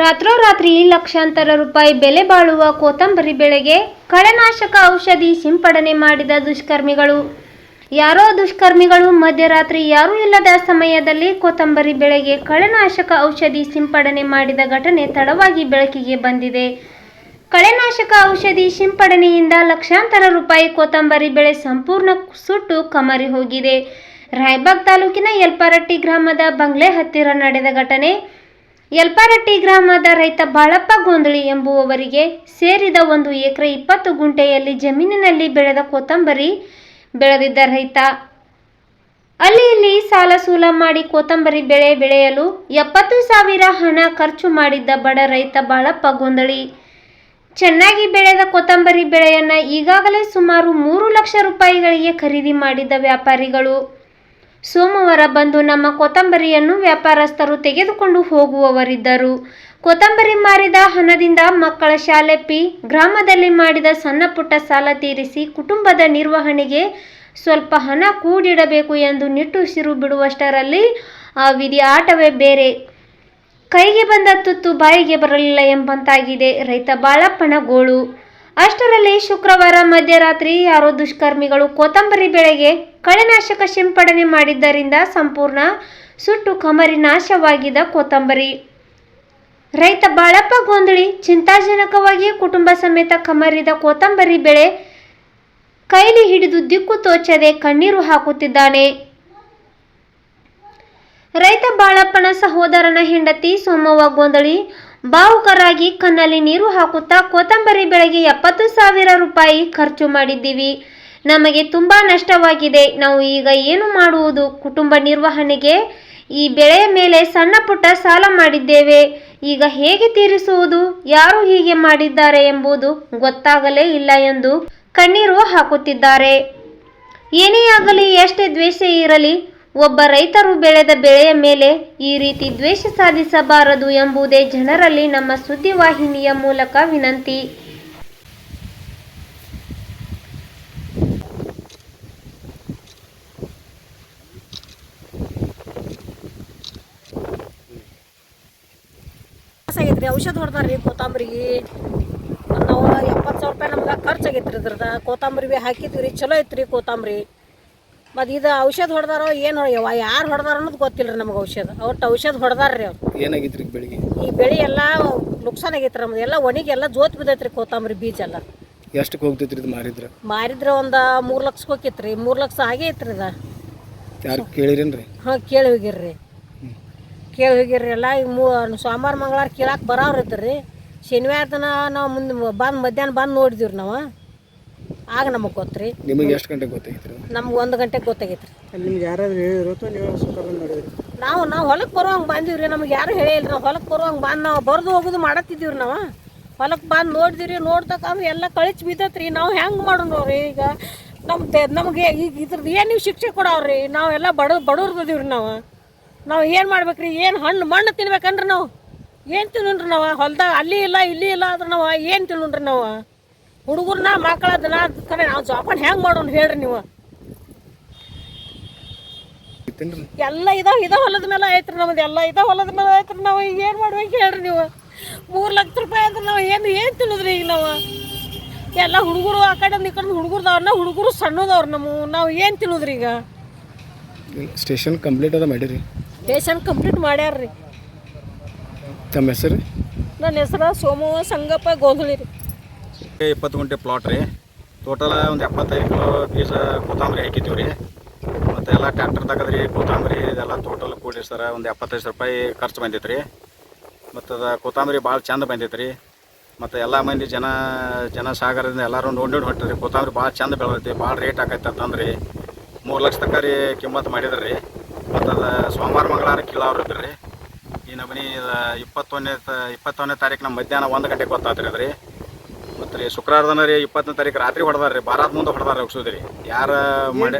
ರಾತ್ರೋರಾತ್ರಿ ಲಕ್ಷಾಂತರ ರೂಪಾಯಿ ಬೆಲೆ ಬಾಳುವ ಕೊತ್ತಂಬರಿ ಬೆಳೆಗೆ ಕಳೆನಾಶಕ ಔಷಧಿ ಸಿಂಪಡಣೆ ಮಾಡಿದ ದುಷ್ಕರ್ಮಿಗಳು. ಯಾರೋ ದುಷ್ಕರ್ಮಿಗಳು ಮಧ್ಯರಾತ್ರಿ ಯಾರೂ ಇಲ್ಲದ ಸಮಯದಲ್ಲಿ ಕೊತ್ತಂಬರಿ ಬೆಳೆಗೆ ಕಳೆನಾಶಕ ಔಷಧಿ ಸಿಂಪಡಣೆ ಮಾಡಿದ ಘಟನೆ ತಡವಾಗಿ ಬೆಳಕಿಗೆ ಬಂದಿದೆ. ಕಳೆನಾಶಕ ಔಷಧಿ ಸಿಂಪಡಣೆಯಿಂದ ಲಕ್ಷಾಂತರ ರೂಪಾಯಿ ಕೊತ್ತಂಬರಿ ಬೆಳೆ ಸಂಪೂರ್ಣ ಸುಟ್ಟು ಕಮರಿ ಹೋಗಿದೆ. ರಾಯಬಾಗ್ ತಾಲೂಕಿನ ಯಲ್ಪಾರಟ್ಟಿ ಗ್ರಾಮದ ಬಂಗ್ಲೆ ಹತ್ತಿರ ನಡೆದ ಘಟನೆ ಯಲ್ಪಾರಟ್ಟಿ ಗ್ರಾಮದ ರೈತ ಬಾಳಪ್ಪ ಗೊಂದಳಿ ಎಂಬುವವರಿಗೆ ಸೇರಿದ ಒಂದು ಎಕರೆ ಇಪ್ಪತ್ತು ಗುಂಟೆಯಲ್ಲಿ ಜಮೀನಿನಲ್ಲಿ ಬೆಳೆದ ಕೊತ್ತಂಬರಿ ಬೆಳೆದಿದ್ದ ರೈತ. ಅಲ್ಲಿ ಇಲ್ಲಿ ಸಾಲ ಸೂಲ ಮಾಡಿ ಕೊತ್ತಂಬರಿ ಬೆಳೆ ಬೆಳೆಯಲು ಎಪ್ಪತ್ತು ಸಾವಿರ ಹಣ ಖರ್ಚು ಮಾಡಿದ್ದ ಬಡ ರೈತ ಬಾಳಪ್ಪ ಗೊಂದಳಿ. ಚೆನ್ನಾಗಿ ಬೆಳೆದ ಕೊತ್ತಂಬರಿ ಬೆಳೆಯನ್ನು ಈಗಾಗಲೇ ಸುಮಾರು ಮೂರು ಲಕ್ಷ ರೂಪಾಯಿಗಳಿಗೆ ಖರೀದಿ ಮಾಡಿದ್ದ ವ್ಯಾಪಾರಿಗಳು. ಸೋಮವಾರ ಬಂದು ನಮ್ಮ ಕೊತ್ತಂಬರಿಯನ್ನು ವ್ಯಾಪಾರಸ್ಥರು ತೆಗೆದುಕೊಂಡು ಹೋಗುವವರಿದ್ದರು. ಕೊತ್ತಂಬರಿ ಮಾರಿದ ಹಣದಿಂದ ಮಕ್ಕಳ ಶಾಲೆ ಪಿ, ಗ್ರಾಮದಲ್ಲಿ ಮಾಡಿದ ಸಣ್ಣ ಪುಟ್ಟ ಸಾಲ ತೀರಿಸಿ ಕುಟುಂಬದ ನಿರ್ವಹಣೆಗೆ ಸ್ವಲ್ಪ ಹಣ ಕೂಡಿಡಬೇಕು ಎಂದು ನಿಟ್ಟುಸಿರು ಬಿಡುವಷ್ಟರಲ್ಲಿ ಆ ವಿಧಿ ಆಟವೇ ಬೇರೆ. ಕೈಗೆ ಬಂದ ತುತ್ತು ಬಾಯಿಗೆ ಬರಲಿಲ್ಲ ಎಂಬಂತಾಗಿದೆ. ರೈತ ಬಾಳಪ್ಪನ ಗೋಳು. ಅಷ್ಟರಲ್ಲಿ ಶುಕ್ರವಾರ ಮಧ್ಯರಾತ್ರಿ ಯಾರೋ ದುಷ್ಕರ್ಮಿಗಳು ಕೊತ್ತಂಬರಿ ಬೆಳೆಗೆ ಕಳೆನಾಶಕ ಸಿಂಪಡಣೆ ಮಾಡಿದ್ದರಿಂದ ಸಂಪೂರ್ಣ ಸುಟ್ಟು ಕಮರಿ ನಾಶವಾಗಿದ್ದ ಕೊತ್ತಂಬರಿ. ರೈತ ಬಾಳಪ್ಪ ಗೋಂದಳಿ. ಚಿಂತಾಜನಕವಾಗಿ ಕುಟುಂಬ ಸಮೇತ ಕಮರಿದ ಕೊತ್ತಂಬರಿ ಬೆಳೆ ಕೈಲಿ ಹಿಡಿದು ದಿಕ್ಕು ತೋಚದೆ ಕಣ್ಣೀರು ಹಾಕುತ್ತಿದ್ದಾನೆ. ರೈತ ಬಾಳಪ್ಪನ ಸಹೋದರನ ಹೆಂಡತಿ ಸೋಮವ್ವ ಗೋಂದಳಿ. ಭಾವುಕರಾಗಿ ಕಣ್ಣಲ್ಲಿ ನೀರು ಹಾಕುತ್ತಾ ಕೊತ್ತಂಬರಿ ಬೆಳೆಗೆ ಎಪ್ಪತ್ತು ಸಾವಿರ ರೂಪಾಯಿ ಖರ್ಚು ಮಾಡಿದ್ದೀವಿ. ನಮಗೆ ತುಂಬ ನಷ್ಟವಾಗಿದೆ. ನಾವು ಈಗ ಏನು ಮಾಡುವುದು? ಕುಟುಂಬ ನಿರ್ವಹಣೆಗೆ ಈ ಬೆಳೆಯ ಮೇಲೆ ಸಣ್ಣ ಪುಟ್ಟ ಸಾಲ ಮಾಡಿದ್ದೇವೆ. ಈಗ ಹೇಗೆ ತೀರಿಸುವುದು? ಯಾರು ಹೀಗೆ ಮಾಡಿದ್ದಾರೆ ಎಂಬುದು ಗೊತ್ತಾಗಲೇ ಇಲ್ಲ ಎಂದು ಕಣ್ಣೀರು ಹಾಕುತ್ತಿದ್ದಾರೆ. ಏನೇ ಆಗಲಿ, ಎಷ್ಟೇ ದ್ವೇಷ ಇರಲಿ ಒಬ್ಬ ರೈತರು ಬೆಳೆದ ಬೆಳೆಯ ಮೇಲೆ ಈ ರೀತಿ ದ್ವೇಷ ಸಾಧಿಸಬಾರದು ಎಂಬುದೇ ಜನರಲ್ಲಿ ನಮ್ಮ ಸುದ್ದಿವಾಹಿನಿಯ ಮೂಲಕ ವಿನಂತಿ. ಔಷಧ ಹೊಡೆದಾರ್ರಿ ಕೊತ್ತಂಬರಿಗೆ. ನಾವು ಎಪ್ಪತ್ತು ಸಾವಿರ ರೂಪಾಯಿ ನಮ್ಗೆ ಖರ್ಚು ರೀ ಇದ್ರದ್ದು. ಕೊತ್ತಂಬರಿ ಭೀ ಹಾಕಿದ್ವಿ ರೀ, ಚಲೋ ಐತ್ರಿ ಕೊತ್ತಂಬರಿ. ಮತ್ತು ಇದು ಔಷಧ ಹೊಡೆದಾರೋ ಏನು ಯಾರು ಹೊಡೆದಾರ ಅನ್ನೋದು ಗೊತ್ತಿಲ್ಲ ರೀ ನಮ್ಗೆ ಔಷಧ. ಒಟ್ಟು ಔಷಧ ಹೊಡೆದಾರ್ರಿ ಅವ್ರು. ಏನಾಗಿದ್ರಿ ಬೆಳಿಗ್ಗೆ? ಈ ಬೆಳೆ ಎಲ್ಲ ನುಕ್ಸಾನ್ ಆಗೈತ್ರಿ ನಮ್ದು. ಎಲ್ಲ ಒಣಗಿ ಎಲ್ಲ ಜೋತ್ ಬಿದ್ದೈತ್ರಿ ಕೊತ್ತಂಬರಿ ಬೀಜ ಎಲ್ಲ. ಎಷ್ಟಕ್ಕೆ ಹೋಗ್ತೈತ್ರಿ ಇದು ಮಾರಿದ್ರ? ಮಾರಿದ್ರೆ ಒಂದು ಮೂರು ಲಕ್ಷಕ್ಕೆ ರೀ ಮೂರು ಲಕ್ಷ ಆಗೇ ಐತ್ರಿ ಇದು. ಯಾರು ಕೇಳಿರೇನ್ರಿ? ಹಾಂ ಕೇಳಿ ಹೋಗಿರ್ರಿ. ಕೇಳಿ ಹೋಗಿರ್ರಿ. ಎಲ್ಲ ಈಗ ಮೂ ಸೋಮವಾರ ಮಂಗಳವಾರ ಕೇಳಕ್ಕೆ ಬರೋರು ಇದ್ರಿ ಶನಿವಾರ ದಿನ ನಾವು ಮುಂದೆ ಬಂದು ಮಧ್ಯಾಹ್ನ ಬಂದು ನೋಡಿದಿವ್ರಿ ನಾವು. ಆಗ ನಮಗೆ ಗೊತ್ತ್ರಿ. ನಿಮಗೆ ಎಷ್ಟು ಗಂಟೆಗೆ ಗೊತ್ತಾಗಿತ್ತು ನಮ್ಗೆ ಒಂದು ಗಂಟೆಗೆ ಗೊತ್ತಾಗೈತ್ರಿ. ನಿಮ್ಗೆ ಯಾರಾದ್ರೂ ಹೇಳಿರೋ ನೀವು ಸುಖ ಮಾಡಿದ್ರಿ ನಾವು ನಾವು ಹೊಲಕ್ಕೆ ಬರುವಂಗೆ ರೀ ನಮ್ಗೆ ಯಾರು ಹೇಳಿಲ್ಲ ನಾವು ಹೊಲಕ್ಕೆ ಬರುವಂಗೆ ಬಂದು ನಾವು ಬರೆದು ಹೋಗೋದು ಮಾಡತ್ತಿದ್ದೀವ್ರಿ ನಾವು. ಹೊಲಕ್ಕೆ ಬಂದು ನೋಡಿದಿರಿ ನೋಡ್ತಕ್ಕಂದ್ರೆ ಎಲ್ಲ ಕಳಿಸಿ ಬಿದ್ದತ್ರಿ. ನಾವು ಹೆಂಗೆ ಮಾಡೋಣ್ರಿ ಈಗ? ನಮ್ಮ ನಮಗೆ ಈಗ ಇದ್ರದ್ದು ಏನು ನೀವು ಶಿಕ್ಷೆ ಕೊಡವ್ರಿ? ನಾವೆಲ್ಲ ಬಡ ಬಡವ್ರದಿವ್ರಿ ನಾವು. ನಾವು ಏನು ಮಾಡ್ಬೇಕ್ರಿ? ಏನು ಹಣ್ಣು ಮಣ್ಣು ತಿನ್ಬೇಕನ್ರಿ ನಾವು? ಏನು ತಿನ್ನೋಣ್ರಿ ನಾವು? ಹೊಲ್ದಾಗ ಅಲ್ಲಿ ಇಲ್ಲ ಇಲ್ಲಿ ಇಲ್ಲ ಆದ್ರೆ ನಾವು ಏನು ತಿನ್ನೋಣ್ರಿ ನಾವು? ಹುಡುಗರ್ನ ಮಕ್ಕಳ ದನ ಕಡೆ ನಾವು ಜೋಪಾನ ಹೆಂಗೆ ಮಾಡೋಣ ಹೇಳ್ರಿ ನೀವು. ಎಲ್ಲ ಇದಾವ ಇದ ಹೊಲದ ಮೇಲೆ ಐತ್ರಿ ನಮ್ದು ಎಲ್ಲ ಇದ ಹೊಲದ ಮೇಲೆ ಐತ್ರಿ ನಾವು ಈಗ ಏನು ಮಾಡ್ಬೇಕು ಹೇಳ್ರಿ ನೀವು. ಮೂರು ಲಕ್ಷ ರೂಪಾಯಿ ಅಂದ್ರೆ ನಾವು ಏನು ಏನು ತಿಳಿದ್ರಿ ಈಗ ನಾವು. ಎಲ್ಲ ಹುಡುಗರು ಆ ಕಡೆ ಈ ಕಡೆ ಹುಡುಗರ್ದವ್ರನ್ನ ಹುಡುಗರು ಸಣ್ಣದವ್ರು ನಮ್ಮ ನಾವು ಏನು ತಿನ್ನೋದ್ರಿ ಈಗ. ಸ್ಟೇಷನ್ ಕಂಪ್ಲೀಟ್ ಅದ ಮಾಡಿರಿ. ಸ್ಟೇಷನ್ ಕಂಪ್ಲೀಟ್ ಮಾಡ್ಯಾರ್ರಿ. ತಮ್ಮ ಹೆಸರು? ನನ್ನ ಹೆಸರು ಸೋಮವ್ವ ಸಂಗಪ್ಪ ಗೋಧಳಿ ರೀ. ಇಪ್ಪತ್ತು ಗುಂಟೆ ಪ್ಲಾಟ್ ರೀ. ಟೋಟಲ್ ಒಂದು ಎಪ್ಪತ್ತೈದು ಕಿಲೋ ಪೀಸ ಕೊತ್ತಂಬರಿ ಹಾಕಿದ್ದೀವಿ ರೀ. ಮತ್ತು ಎಲ್ಲ ಟ್ಯಾಕ್ಟರ್ ತಗದ್ರಿ ಕೊತ್ತಂಬರಿ ಇದೆಲ್ಲ ಟೋಟಲ್ ಕೂಡಿ ಸರ ಒಂದು ಎಪ್ಪತ್ತೈದು ರೂಪಾಯಿ ಖರ್ಚು ಬಂದಿತ್ತು ರೀ ಮತ್ತು ಅದು ಕೊತ್ತಂಬರಿ ಭಾಳ ಚಂದ ಬಂದಿತ್ತು ರೀ. ಮತ್ತು ಎಲ್ಲ ಮಂದಿ ಜನ ಜನ ಸಾಗರದಿಂದ ಎಲ್ಲರೂ ನೋಡಿ ನೋಡಿ ಹೊಂಟ್ರಿ ಕೊತ್ತಂಬರಿ ಭಾಳ ಚಂದ ಬೆಳೆದೈತಿ ಭಾಳ ರೇಟ್ ಆಗೈತೆ ಅಂತಂದ್ರಿ ಮೂರು ಲಕ್ಷ ತಕ್ಕ ರೀ ಕಿಮ್ಮತ್ತು ಮಾಡಿದ್ರಿ. ರೀ ಮತ್ತು ಅದು ಸೋಮವಾರ, ಮಂಗಳವಾರ ಕೀಳವ್ರು ಇದ್ರಿ ರೀ. ಈ ನಮನಿ ಇಪ್ಪತ್ತೊಂದನೇ ಇಪ್ಪತ್ತೊಂದನೇ ತಾರೀಕು ನಮ್ಮ ಮಧ್ಯಾಹ್ನ ಒಂದು ಗಂಟೆಗೆ ಗೊತ್ತಾತ್ರಿ ಅದು ರೀ ಮತ್ತು ರೀ ಶುಕ್ರವಾರ ದಿನ ರೀ ಇಪ್ಪತ್ತನೇ ತಾರೀಕು ರಾತ್ರಿ ಹೊಡೆದಾರ ರೀ ಬಾರಾತ್ ಮುಂದೆ ಹೊಡೆದಾರ ಹೋಗ್ಸೋದ್ರಿ ಯಾರು ಮಾಡಿ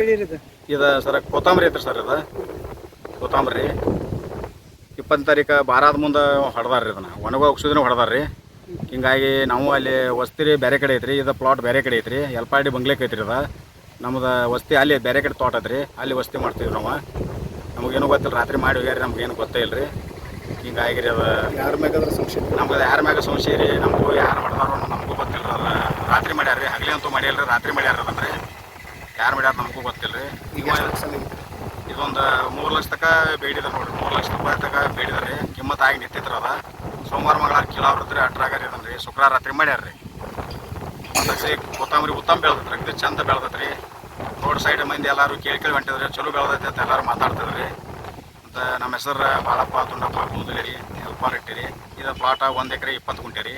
ಇದು? ಸರ್ ಕೊತ್ತಂಬರಿ ಐತ್ರಿ ಸರ್ ಇದು. ಕೊತ್ತಂಬರಿ. ಇಪ್ಪತ್ತನೇ ತಾರೀಕು ಬಾರಾದ ಮುಂದೆ ಹೊಡೆದಾರ ರೀ ಇದನ್ನು. ಒಣಗ ಹೋಗ್ಸೋದಿನ ಹೊಡೆದಾರ ರೀ ಹಿಂಗಾಗಿ ನಾವು ಅಲ್ಲಿ ವಸ್ತಿ ರೀ ಬೇರೆ ಕಡೆ ಐತ್ರಿ ಇದು ಪ್ಲಾಟ್ ಬೇರೆ ಕಡೆ ಐತ್ರಿ. ಎಲ್ಪಾಡಿ ಬಂಗ್ಲೆಕ್ ಐತ್ರಿ ಇದು. ನಮ್ದು ವಸ್ತಿ ಅಲ್ಲಿ ಬೇರೆ ಕಡೆ ತೋಟ ಐತ್ರಿ ಅಲ್ಲಿ ವಸ್ತಿ ಮಾಡ್ತೀವಿ ನಾವು. ನಮಗೇನು ಗೊತ್ತಿಲ್ಲ ರಾತ್ರಿ ಮಾಡಿ ಹೋಗ್ಯಾರ ನಮ್ಗೇನು ಗೊತ್ತೇ ಇಲ್ಲ ರೀ ಹಿಂಗಾಗಿರಿ ಅದು ಯಾರ ಮ್ಯಾಗ ಸಂಶಯ? ನಮ್ಗೆ ಯಾರ ಮ್ಯಾಗ ಸಂಶಯ ರೀ ನಮಗೂ ಯಾರು ಮಾಡ್ದಾರೋ ನಮಗೂ ಗೊತ್ತಿಲ್ಲ ಅದ ರಾತ್ರಿ ಮಾಡ್ಯಾರ ರೀ ಹಗಲಿ ಅಂತೂ ಮಾಡಿಲ್ಲ ರಾತ್ರಿ ಮಾಡ್ಯಾರ ಅದನ್ನ ರೀ ಯಾರು ಮಾಡ್ಯಾರ ನಮಗೂ ಗೊತ್ತಿಲ್ಲ ರೀ ಈಗ ಇದೊಂದು ಮೂರು ಲಕ್ಷ ತಕ ಬೇಡಿದ ನೋಡ್ರಿ. ಮೂರು ಲಕ್ಷ ರೂಪಾಯಿ ತಕ ಬೇಡಿದಾರೆ ರೀ. ಕಿಮ್ಮತ್ ಆಗಿ ನಿಂತಿದ್ರ ಅದ. ಸೋಮವಾರ ಮಂಗಳಾರ ಕಿಲೋ ಬರ್ತದೆ ಅಟ್ರಾಗ ರೀ ಅದನ್ನ ರೀ ಶುಕ್ರವಾರ ರಾತ್ರಿ ಮಾಡ್ಯಾರ ರೀ ಕೊತ್ತಂಬರಿ ಉತ್ತಮ ಬೆಳೆದತ್ರಿ. ಇದು ಚಂದ ಬೆಳೆದತ್ರಿ. ರೋಡ್ ಸೈಡ್ ಮಂದಿ ಎಲ್ಲರೂ ಕೇಳಿ ಕೇಳಿ ಹೊಂಟಿದ್ರಿ. ಚಲೋ ಬೆಳೆದೈತೆ ಅಂತ ಎಲ್ಲರೂ ಮಾತಾಡ್ತಿದ್ರಿ. ಅಂತ ನಮ್ಮ ಹೆಸರು ಬಾಳಪ್ಪ ತುಂಡಪ್ಪ ಕೂದಲಿ ರೀ ಹೆಲ್ಪಾರ್ ಇಟ್ಟಿರಿ ಇದು ಪ್ಲಾಟ ಒಂದು ಎಕರೆ ಇಪ್ಪತ್ತು ಗುಂಟೆ ರೀ.